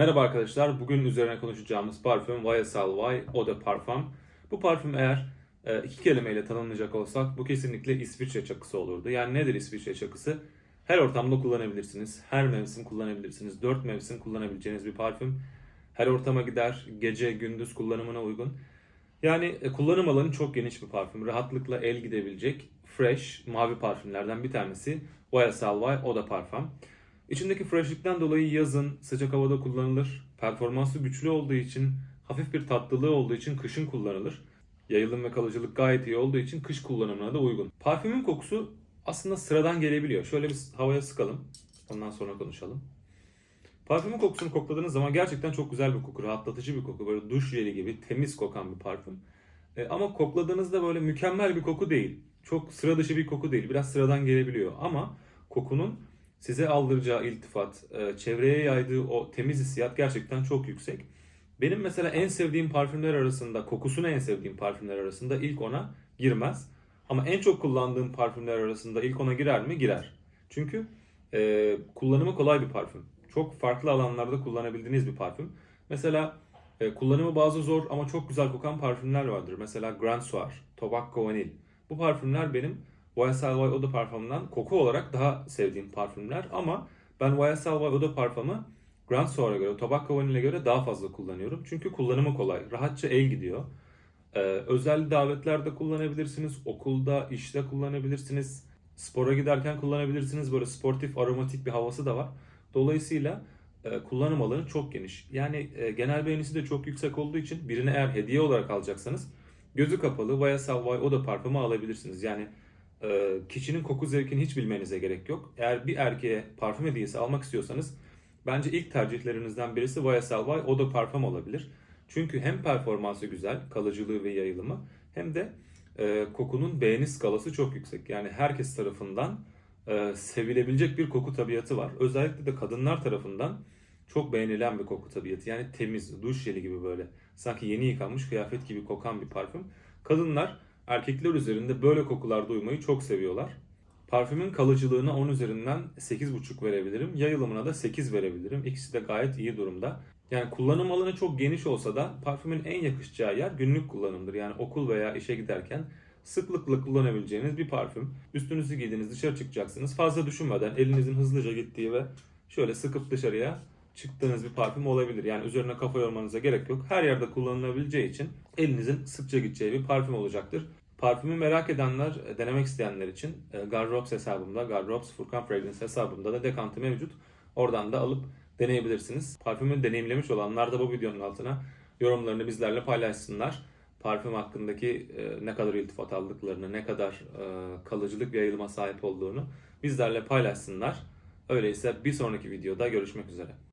Merhaba arkadaşlar. Bugün üzerine konuşacağımız parfüm YSL Y Eau de Parfum. Bu parfüm eğer e, iki kelimeyle tanımlayacak olsak bu kesinlikle İsviçre çakısı olurdu. Yani nedir İsviçre çakısı? Her ortamda kullanabilirsiniz. Her mevsim kullanabilirsiniz. Dört mevsim kullanabileceğiniz bir parfüm. Her ortama gider. Gece, gündüz kullanımına uygun. Yani e, kullanım alanı çok geniş bir parfüm. Rahatlıkla el gidebilecek fresh mavi parfümlerden bir tanesi YSL Y Eau de Parfum. İçindeki freshlikten dolayı yazın sıcak havada kullanılır. Performansı güçlü olduğu için, hafif bir tatlılığı olduğu için kışın kullanılır. Yayılım ve kalıcılık gayet iyi olduğu için kış kullanımına da uygun. Parfümün kokusu aslında sıradan gelebiliyor. Şöyle bir havaya sıkalım. Ondan sonra konuşalım. Parfümün kokusunu kokladığınız zaman gerçekten çok güzel bir koku, rahatlatıcı bir koku. Böyle duş jeli gibi temiz kokan bir parfüm. E, ama kokladığınızda böyle mükemmel bir koku değil. Çok sıra dışı bir koku değil. Biraz sıradan gelebiliyor. Ama kokunun size aldıracağı iltifat, e, çevreye yaydığı o temiz hissiyat gerçekten çok yüksek. Benim mesela en sevdiğim parfümler arasında, kokusunu en sevdiğim parfümler arasında ilk ona girmez. Ama en çok kullandığım parfümler arasında ilk ona girer mi? Girer. Çünkü e, kullanımı kolay bir parfüm. Çok farklı alanlarda kullanabildiğiniz bir parfüm. Mesela e, kullanımı bazı zor ama çok güzel kokan parfümler vardır. Mesela Grand Soir, Tobacco Vanille. Bu parfümler benim YSL Y Eau de Parfum'dan koku olarak daha sevdiğim parfümler ama ben YSL Y Eau de Parfum'ı Grand Soir'a göre, Tobacco Vanille'e göre daha fazla kullanıyorum. Çünkü kullanımı kolay. Rahatça el gidiyor. Ee, özel davetlerde kullanabilirsiniz. Okulda, işte kullanabilirsiniz. Spora giderken kullanabilirsiniz. Böyle sportif, aromatik bir havası da var. Dolayısıyla e, kullanım alanı çok geniş. Yani e, genel beğenisi de çok yüksek olduğu için birine eğer hediye olarak alacaksanız gözü kapalı YSL Y Eau de Parfum'u alabilirsiniz. Yani e, kişinin koku zevkini hiç bilmenize gerek yok. Eğer bir erkeğe parfüm hediyesi almak istiyorsanız bence ilk tercihlerinizden birisi YSL Y Eau de Parfum olabilir. Çünkü hem performansı güzel, kalıcılığı ve yayılımı hem de e, kokunun beğeni skalası çok yüksek. Yani herkes tarafından e, sevilebilecek bir koku tabiatı var. Özellikle de kadınlar tarafından çok beğenilen bir koku tabiatı. Yani temiz, duş jeli gibi böyle. Sanki yeni yıkanmış kıyafet gibi kokan bir parfüm. Kadınlar erkekler üzerinde böyle kokular duymayı çok seviyorlar. Parfümün kalıcılığına 10 üzerinden 8,5 verebilirim. Yayılımına da 8 verebilirim. İkisi de gayet iyi durumda. Yani kullanım alanı çok geniş olsa da parfümün en yakışacağı yer günlük kullanımdır. Yani okul veya işe giderken sıklıkla kullanabileceğiniz bir parfüm. Üstünüzü giydiniz dışarı çıkacaksınız. Fazla düşünmeden elinizin hızlıca gittiği ve şöyle sıkıp dışarıya çıktığınız bir parfüm olabilir. Yani üzerine kafa yormanıza gerek yok. Her yerde kullanılabileceği için elinizin sıkça gideceği bir parfüm olacaktır. Parfümü merak edenler, e, denemek isteyenler için e, Gardrops hesabımda, Gardrops Furkan Fragrance hesabımda da dekantı mevcut. Oradan da alıp deneyebilirsiniz. Parfümü deneyimlemiş olanlar da bu videonun altına yorumlarını bizlerle paylaşsınlar. Parfüm hakkındaki e, ne kadar iltifat aldıklarını, ne kadar kalıcılık ve yayılıma sahip olduğunu bizlerle paylaşsınlar. Öyleyse bir sonraki videoda görüşmek üzere.